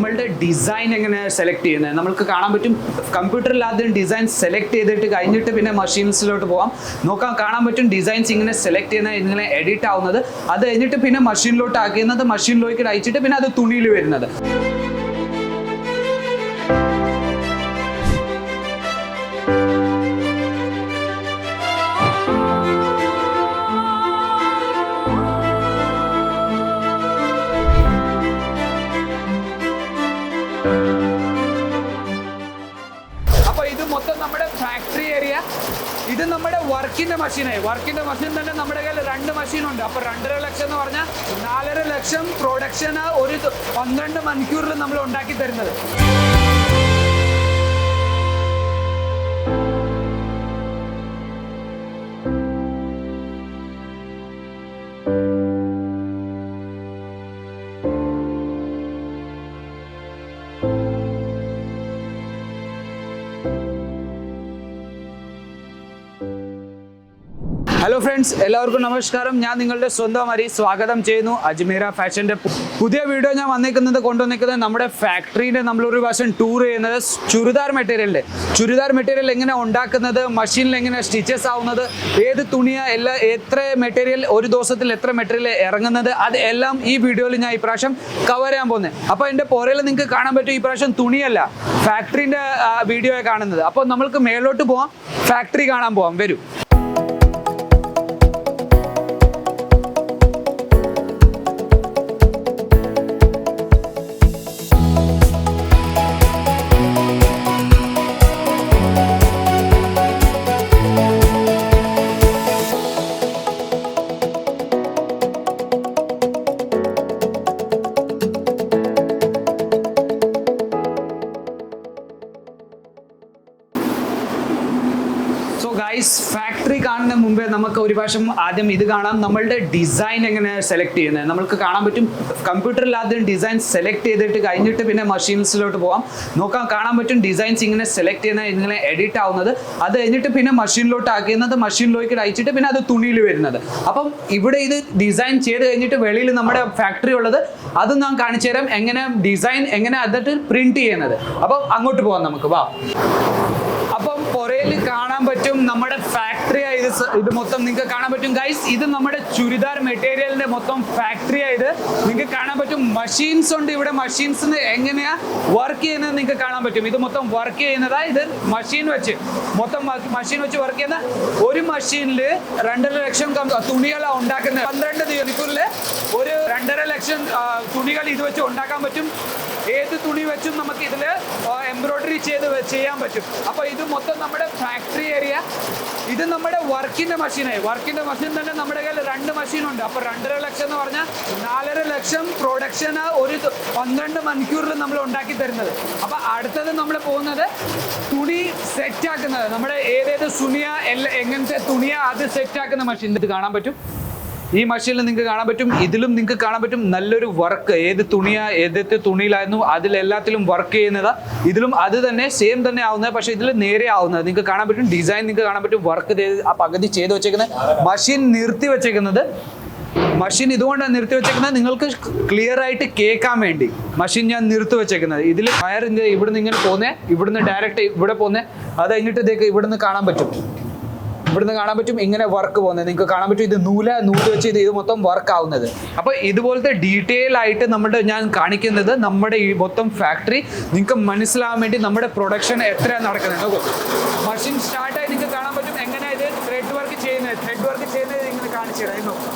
നമ്മളുടെ ഡിസൈൻ എങ്ങനെ സെലക്ട് ചെയ്യുന്നത് നമുക്ക് കാണാൻ പറ്റും. കമ്പ്യൂട്ടറിൽ ആദ്യം ഡിസൈൻ സെലക്ട് ചെയ്തിട്ട് കഴിഞ്ഞിട്ട് പിന്നെ മെഷീൻസിലോട്ട് പോകാം നോക്കാം കാണാൻ പറ്റും ഡിസൈൻസ് ഇങ്ങനെ സെലക്ട് ചെയ്യുന്നത് ഇങ്ങനെ എഡിറ്റ് ആവുന്നത്. അത് കഴിഞ്ഞിട്ട് പിന്നെ മെഷീനിലോട്ട് ആക്കുന്നത് മെഷീനിലേക്ക് അയച്ചിട്ട് പിന്നെ അത് തുണിയിൽ വരുന്നത്. വർക്കിന്റെ മെഷീനായി വർക്കിന്റെ മെഷീൻ തന്നെ നമ്മുടെ കയ്യിൽ രണ്ട് മെഷീനുണ്ട് അപ്പൊ രണ്ടര ലക്ഷം എന്ന് പറഞ്ഞാൽ നാലര ലക്ഷം പ്രൊഡക്ഷൻ ഒരു പന്ത്രണ്ട് മണിക്കൂറിൽ നമ്മൾ ഉണ്ടാക്കി തരുന്നത്. ഹലോ ഫ്രണ്ട്സ് എല്ലാവർക്കും നമസ്കാരം. ഞാൻ നിങ്ങളുടെ സ്വന്തം അരി സ്വാഗതം ചെയ്യുന്നു. അജ്മീര ഫാഷന്റെ പുതിയ വീഡിയോ ഞാൻ വന്നിരിക്കുന്നത് കൊണ്ടുവന്നിരിക്കുന്നത് നമ്മുടെ ഫാക്ടറിയുടെ നമ്മളൊരു വശം ടൂർ ചെയ്യുന്നത് ചുരിദാർ മെറ്റീരിയലിന്റെ ചുരിദാർ മെറ്റീരിയൽ എങ്ങനെ ഉണ്ടാക്കുന്നത് മെഷീനിൽ എങ്ങനെ സ്റ്റിച്ചസ് ആവുന്നത് ഏത് തുണിയാ എല്ലാ എത്ര മെറ്റീരിയൽ ഒരു ദിവസത്തിൽ എത്ര മെറ്റീരിയൽ ഇറങ്ങുന്നത് അത് എല്ലാം ഈ വീഡിയോയിൽ ഞാൻ ഇപ്രാവശ്യം കവർ ചെയ്യാൻ പോകുന്നത് അപ്പോൾ എന്റെ പുറയിൽ നിങ്ങൾക്ക് കാണാൻ പറ്റും ഈ പ്രാവശ്യം തുണിയല്ല ഫാക്ടറിന്റെ വീഡിയോ കാണുന്നത്. അപ്പോൾ നമ്മൾക്ക് മേലോട്ട് പോവാം ഫാക്ടറി കാണാൻ പോവാം. വരൂ. ഗൈസ് ഫാക്ടറി കാണുന്ന മുമ്പേ നമുക്ക് ഒരു പ്രാവശ്യം ആദ്യം ഇത് കാണാം. നമ്മളുടെ ഡിസൈൻ എങ്ങനെ സെലക്ട് ചെയ്യുന്നത്? നമുക്ക് കാണാൻ പറ്റും. കമ്പ്യൂട്ടറിൽ ആദ്യം ഡിസൈൻ സെലക്ട് ചെയ്തിട്ട് കഴിഞ്ഞിട്ട് പിന്നെ മെഷീൻസിലോട്ട് പോകാം നോക്കാം കാണാൻ പറ്റും ഡിസൈൻസ് ഇങ്ങനെ സെലക്ട് ചെയ്യുന്നത് ഇങ്ങനെ എഡിറ്റ് ആവുന്നത്. അത് കഴിഞ്ഞിട്ട് പിന്നെ മെഷീനിലോട്ട് ആക്കുന്നത് മെഷീനിലേക്ക് അയച്ചിട്ട് പിന്നെ അത് തുണിയിൽ വരുന്നത്. അപ്പം ഇവിടെ ഇത് ഡിസൈൻ ചെയ്ത് കഴിഞ്ഞിട്ട് വെളിയിൽ നമ്മുടെ ഫാക്ടറി ഉള്ളത്. അത് ഞാൻ കാണിച്ചു തരാം. എങ്ങനെ ഡിസൈൻ എങ്ങനെ അതിട്ട് പ്രിന്റ് ചെയ്യുന്നത്. അപ്പം അങ്ങോട്ട് പോകാം നമുക്ക്. വാ. അപ്പം പുറയിൽ കാണാൻ പറ്റും. നമ്മുടെ ഫാക്ടറി ആയത് ഇത് മൊത്തം നിങ്ങൾക്ക് കാണാൻ പറ്റും. ഗൈസ് ഇത് നമ്മുടെ ചുരിദാർ മെറ്റീരിയലിന്റെ മൊത്തം ഫാക്ടറി ആയത് നിങ്ങൾക്ക് കാണാൻ പറ്റും. മഷീൻസ് ഉണ്ട് ഇവിടെ. മഷീൻസ് എങ്ങനെയാ വർക്ക് ചെയ്യുന്നത് നിങ്ങൾക്ക് കാണാൻ പറ്റും. ഇത് മൊത്തം വർക്ക് ചെയ്യുന്നതാ ഇത് മഷീൻ വെച്ച്. മൊത്തം മഷീൻ വെച്ച് വർക്ക് ചെയ്യുന്ന ഒരു മഷീനിൽ രണ്ടര ലക്ഷം തുണികളാണ് ഉണ്ടാക്കുന്നത്. പന്ത്രണ്ട് മണിക്കൂറിൽ ഒരു രണ്ടര ലക്ഷം തുണികൾ ഇത് വെച്ച് ഉണ്ടാക്കാൻ പറ്റും. ഏത് തുണി വെച്ചും നമുക്ക് ഇതിൽ എംബ്രോയിഡറി ചെയ്ത് ചെയ്യാൻ പറ്റും. അപ്പോൾ ഇത് മൊത്തം നമ്മുടെ ഫാക്ടറി ഏരിയ ഇത് നമ്മുടെ വർക്കിന്റെ മെഷീനായി വർക്കിന്റെ മെഷീൻ തന്നെ നമ്മുടെ കയ്യിൽ രണ്ട് മെഷീനുണ്ട് അപ്പോൾ രണ്ടര ലക്ഷം എന്ന് പറഞ്ഞാൽ നാലര ലക്ഷം പ്രൊഡക്ഷൻ ഒരു പന്ത്രണ്ട് മണിക്കൂറിൽ നമ്മൾ ഉണ്ടാക്കി തരുന്നത്. അപ്പോൾ അടുത്തത് നമ്മൾ പോകുന്നത് തുണി സെറ്റ് ആക്കുന്നത്. നമ്മുടെ ഏതേത് സുനിയ എല്ലാ എങ്ങനത്തെ തുണിയാ അത് സെറ്റ് ആക്കുന്ന മെഷീൻ ഇത് കാണാൻ പറ്റും? ഈ മഷീനിൽ നിങ്ങൾക്ക് കാണാൻ പറ്റും ഇതിലും നിങ്ങൾക്ക് കാണാൻ പറ്റും നല്ലൊരു വർക്ക് ഏത് തുണിയാ ഏതൊക്കെ തുണിയിലായിരുന്നു അതിലെല്ലാത്തിലും വർക്ക് ചെയ്യുന്നത്. ഇതിലും അത് തന്നെ സെയിം തന്നെ ആവുന്നത് പക്ഷേ ഇതിൽ നേരെ ആവുന്നത്. നിങ്ങൾക്ക് കാണാൻ പറ്റും ഡിസൈൻ നിങ്ങൾക്ക് കാണാൻ പറ്റും വർക്ക് ചെയ്ത് ആ പകുതി ചെയ്ത് വെച്ചേക്കുന്നത്. മഷീൻ നിർത്തി വെച്ചേക്കുന്നത്. മഷീൻ ഇതുകൊണ്ടാണ് നിർത്തി വെച്ചേക്കുന്നത് നിങ്ങൾക്ക് ക്ലിയർ ആയിട്ട് കേൾക്കാൻ വേണ്ടി. മഷീൻ ഞാൻ നിർത്തി വെച്ചേക്കുന്നത്. ഇതിൽ വയർ ഇവിടുന്ന് ഇങ്ങനെ പോന്നെ ഇവിടുന്ന് ഡയറക്റ്റ് ഇവിടെ പോന്നെ. അത് കഴിഞ്ഞിട്ട് ഇതേക്ക് ഇവിടുന്ന് കാണാൻ പറ്റും. ഇവിടുന്ന് കാണാൻ പറ്റും ഇങ്ങനെ വർക്ക് പോകുന്നത്. നിങ്ങൾക്ക് കാണാൻ പറ്റും ഇത് നൂല നൂൽ വെച്ച് ഇത് ഇത് മൊത്തം വർക്ക് ആവുന്നത്. അപ്പോൾ ഇതുപോലത്തെ ഡീറ്റെയിൽ ആയിട്ട് നമ്മുടെ ഞാൻ കാണിക്കുന്നത് നമ്മുടെ ഈ മൊത്തം ഫാക്ടറി നിങ്ങൾക്ക് മനസ്സിലാവാൻ വേണ്ടി നമ്മുടെ പ്രൊഡക്ഷൻ എത്രയാണ് നടക്കുന്നത്. നോക്കൂ. മഷീൻ സ്റ്റാർട്ടായി നിങ്ങൾക്ക് കാണാൻ പറ്റും എങ്ങനെയാണ് ഇത് ത്രെഡ് വർക്ക് ചെയ്യുന്നത്. ത്രെഡ് വർക്ക് ചെയ്യുന്നത് ഇങ്ങനെ കാണിച്ചു തരാം. നോക്കും.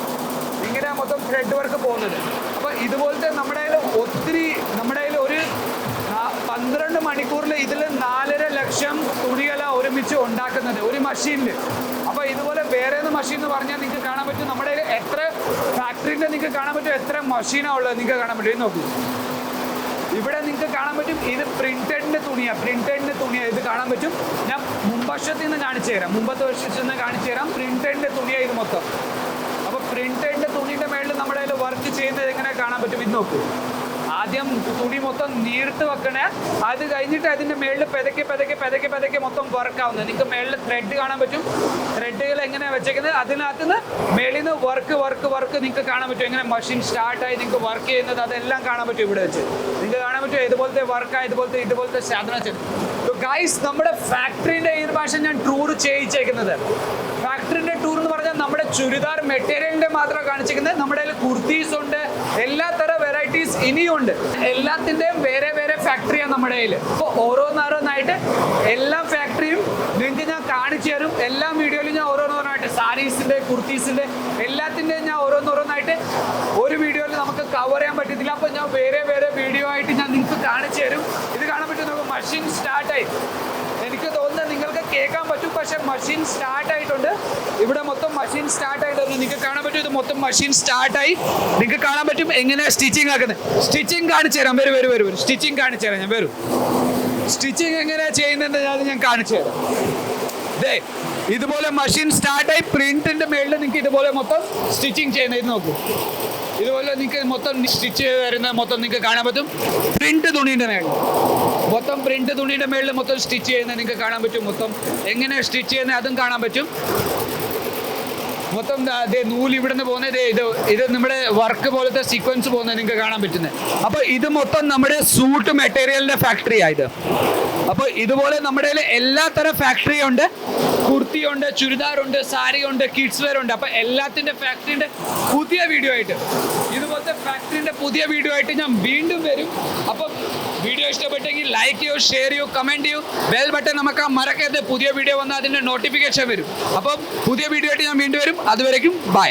ഇങ്ങനെ മൊത്തം ത്രെഡ് വർക്ക് പോകുന്നത്. അപ്പോൾ ഇതുപോലത്തെ നമ്മുടെ ഒത്തിരി നമ്മുടെ ഒരു പന്ത്രണ്ട് മണിക്കൂറിൽ ഇതിൽ നാലര ലക്ഷം തുണികള ഒരുമിച്ച് ഉണ്ടാക്കുന്നത് ഒരു മഷീനിൽ അപ്പോൾ ഇതുപോലെ വേറെ ഏത് മഷീൻ എന്ന് പറഞ്ഞാൽ നിങ്ങൾക്ക് കാണാൻ പറ്റും നമ്മുടെ എത്ര ഫാക്ടറിന്റെ നിങ്ങൾക്ക് കാണാൻ പറ്റും എത്ര മഷീനാണ് ഉള്ളത് നിങ്ങൾക്ക് കാണാൻ പറ്റും. നോക്കൂ. ഇവിടെ നിങ്ങൾക്ക് കാണാൻ പറ്റും ഇത് പ്രിന്റഡിന്റെ തുണിയാണ് പ്രിന്റഡിന്റെ തുണിയാണ് ഇത് കാണാൻ പറ്റും. ഞാൻ മുമ്പക്ഷത്തിൽ നിന്ന് കാണിച്ചു തരാം മുമ്പത്തെ വർഷത്തിൽ നിന്ന് കാണിച്ചു തരാം പ്രിന്റഡിന്റെ തുണിയാണ് ഇത് മൊത്തം. അപ്പൊ പ്രിന്റഡിന്റെ തുണിയുടെ മേളിൽ നമ്മുടെ കയ്യിൽ വർക്ക് ചെയ്യുന്നത് എങ്ങനെ കാണാൻ പറ്റും? ഇത് നോക്കൂ. ആദ്യം തുണി മൊത്തം നീർത്ത് വെക്കണേ. അത് കഴിഞ്ഞിട്ട് അതിന്റെ മേളിൽ പെതക്കെ പെതക്കെ പെതക്കെ പെതക്കെ മൊത്തം വർക്ക് ആവുന്നത് നിങ്ങൾക്ക് മേളിൽ ത്രെഡ് കാണാൻ പറ്റും. ത്രെഡുകൾ എങ്ങനെ വെച്ചേക്കുന്നത്? അതിനകത്ത് നിന്ന് മേളിൽ നിന്ന് വർക്ക് വർക്ക് വർക്ക് നിങ്ങൾക്ക് കാണാൻ പറ്റും. എങ്ങനെ മെഷീൻ സ്റ്റാർട്ടായി നിങ്ങൾക്ക് വർക്ക് ചെയ്യുന്നത് അതെല്ലാം കാണാൻ പറ്റും ഇവിടെ വെച്ച്. നിങ്ങൾക്ക് കാണാൻ പറ്റും ഇതുപോലത്തെ വർക്ക് ഇതുപോലത്തെ ഇതുപോലത്തെ സാധനം വെച്ചു. ഗൈസ് നമ്മുടെ ഫാക്ടറിന്റെ ഈ പ്രാവശ്യം ഞാൻ ടൂർ ചെയ്യിച്ചേക്കുന്നത്. ഫാക്ടറിന്റെ ടൂർ എന്ന് പറഞ്ഞാൽ നമ്മുടെ ചുരിദാർ മെറ്റീരിയലിന്റെ മാത്രം കാണിച്ചിരിക്കുന്നത് നമ്മുടെ കുർത്തീസ് ഉണ്ട്. എല്ലാ ഇനിയുണ്ട്. എല്ലാത്തിന്റെയും വേറെ വേറെ ഫാക്ടറിയാണ് നമ്മുടെ കയ്യിൽ അപ്പോൾ ഓരോന്നോരോന്നായിട്ട് എല്ലാ ഫാക്ടറിയും നിങ്ങൾക്ക് ഞാൻ കാണിച്ചു തരും. എല്ലാ വീഡിയോയിലും ഞാൻ ഓരോന്നോരോന്നായിട്ട് സാരീസിന്റെ കുർത്തീസിന്റെ എല്ലാത്തിന്റെയും ഞാൻ ഓരോന്നോരോന്നായിട്ട് ഒരു വീഡിയോയിൽ നമുക്ക് കവർ ചെയ്യാൻ പറ്റത്തില്ല. അപ്പോൾ ഞാൻ വേറെ വേറെ വീഡിയോ ആയിട്ട് ഞാൻ നിങ്ങൾക്ക് കാണിച്ചു തരും ഇത് കാണാൻ പറ്റും നമുക്ക് മെഷീൻ സ്റ്റാർട്ടായി എനിക്ക് തോന്നുന്നത് നിങ്ങൾക്ക് കേൾക്കാൻ പറ്റും പക്ഷെ മെഷീൻ സ്റ്റാർട്ട് ആയിട്ടുണ്ട്. ഇവിടെ മൊത്തം മെഷീൻ സ്റ്റാർട്ട് ആയിട്ടുണ്ട്. നിങ്ങൾക്ക് കാണാൻ പറ്റും ഇത് മൊത്തം മെഷീൻ സ്റ്റാർട്ടായി നിങ്ങൾക്ക് കാണാൻ പറ്റും എങ്ങനെ സ്റ്റിച്ചിങ് ആക്കുന്നത്. സ്റ്റിച്ചിങ് കാണിച്ചു തരാം. വരും വരും വരും. സ്റ്റിച്ചിങ് കാണിച്ചു തരാം ഞാൻ. വരും. സ്റ്റിച്ചിങ് എങ്ങനെയാണ് ചെയ്യുന്നത് ഞാൻ ഞാൻ കാണിച്ചു തരാം. ദേ ഇതുപോലെ മെഷീൻ സ്റ്റാർട്ടായി പ്രിന്റിന്റെ മേളിൽ നിങ്ങൾക്ക് ഇതുപോലെ മൊത്തം സ്റ്റിച്ചിങ് ചെയ്യുന്നത് നോക്കൂ. ഇതുപോലെ നിങ്ങൾക്ക് മൊത്തം സ്റ്റിച്ച് ചെയ്ത് തരുന്ന മൊത്തം നിങ്ങൾക്ക് കാണാൻ പറ്റും. പ്രിന്റ് തുണീന്റെ മേളിൽ. മൊത്തം പ്രിന്റ് തുണിയുടെ മേളിൽ മൊത്തം സ്റ്റിച്ച് ചെയ്യുന്നത് നിങ്ങൾക്ക് കാണാൻ പറ്റും. മൊത്തം എങ്ങനെ സ്റ്റിച്ച് ചെയ്യുന്ന അതും കാണാൻ പറ്റും. മൊത്തം അതേ നൂൽ ഇവിടുന്ന് പോകുന്നത് ഇത് ഇത് നമ്മുടെ വർക്ക് പോലത്തെ സീക്വൻസ് പോകുന്നത് നിങ്ങൾക്ക് കാണാൻ പറ്റുന്നത്. അപ്പോൾ ഇത് മൊത്തം നമ്മുടെ സൂട്ട് മെറ്റീരിയലിന്റെ ഫാക്ടറി ആയത് അപ്പോൾ ഇതുപോലെ നമ്മുടെ എല്ലാ തരം ഫാക്ടറി ഉണ്ട്. കുർത്തി ഉണ്ട് ചുരിദാർ ഉണ്ട് സാരി ഉണ്ട്. കിഡ്സ് വെയർ ഉണ്ട് അപ്പോൾ എല്ലാത്തിന്റെ ഫാക്ടറിന്റെ പുതിയ വീഡിയോ ആയിട്ട്. ഇതുപോലത്തെ ഫാക്ടറിന്റെ പുതിയ വീഡിയോ ആയിട്ട് ഞാൻ വീണ്ടും വരും. അപ്പം വീഡിയോ ഇഷ്ടപ്പെട്ടെങ്കിൽ ലൈക്ക് ചെയ്യൂ ഷെയർ ചെയ്യൂ കമന്റ് ചെയ്യൂ. ബെൽ ബട്ടൺ നമുക്ക് ആ മറക്കരുത്. പുതിയ വീഡിയോ വന്നാൽ അതിന്റെ നോട്ടിഫിക്കേഷൻ വരും. അപ്പം പുതിയ വീഡിയോ ആയിട്ട് ഞാൻ വീണ്ടും വരും. അതുവരേക്കും ബൈ